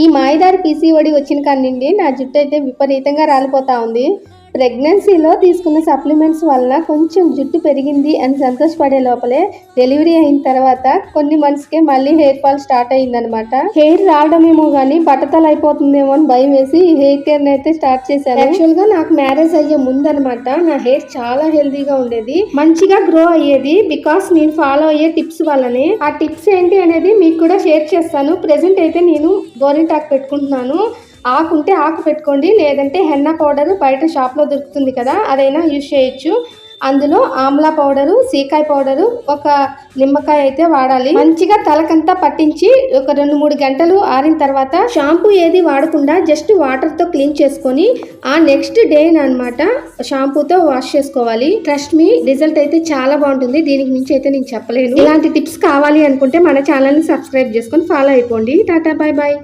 ఈ మాయదారి పీసీఓడి వచ్చిన కాడి నుండి నా జుట్టు అయితే విపరీతంగా రాలిపోతా ఉంది. ప్రెగ్నెన్సీలో తీసుకున్న సప్లిమెంట్స్ వలన కొంచెం జుట్టు పెరిగింది అని సంతోషపడే లోపలే డెలివరీ అయిన తర్వాత కొన్ని మంత్స్కే మళ్ళీ హెయిర్ ఫాల్ స్టార్ట్ అయిందనమాట హెయిర్ రావడమేమో కానీ బట్టతలు అయిపోతుందేమో అని భయం వేసి హెయిర్ కేర్ అయితే స్టార్ట్ చేశాను. యాక్చువల్గా నాకు మ్యారేజ్ అయ్యే ముందనమాట నా హెయిర్ చాలా హెల్దీగా ఉండేది. మంచిగా గ్రో అయ్యేది బికాస్ నేను ఫాలో అయ్యే టిప్స్ వల్లనే. ఆ టిప్స్ ఏంటి అనేది మీకు కూడా షేర్ చేస్తాను. ప్రెసెంట్ అయితే నేను గోరింటాకు పెట్టుకుంటున్నాను. ఆకు ఉంటే ఆకు పెట్టుకోండి లేదంటే హెన్న పౌడర్ బయట షాప్లో దొరుకుతుంది కదా అదైనా యూజ్ చేయొచ్చు. అందులో ఆమ్లా పౌడరు సీకాయ పౌడరు ఒక నిమ్మకాయ అయితే వాడాలి. మంచిగా తలకంతా పట్టించి ఒక రెండు మూడు గంటలు ఆరిన తర్వాత షాంపూ ఏది వాడకుండా జస్ట్ వాటర్తో క్లీన్ చేసుకొని ఆ నెక్స్ట్ డే అనమాట షాంపూతో వాష్ చేసుకోవాలి. ట్రస్ట్ మీ రిజల్ట్ అయితే చాలా బాగుంటుంది. దీనికి మించి అయితే నేను చెప్పలేను. ఇలాంటి టిప్స్ కావాలి అనుకుంటే మన ఛానల్ని సబ్స్క్రైబ్ చేసుకొని ఫాలో అయిపోండి. Tata bye bye.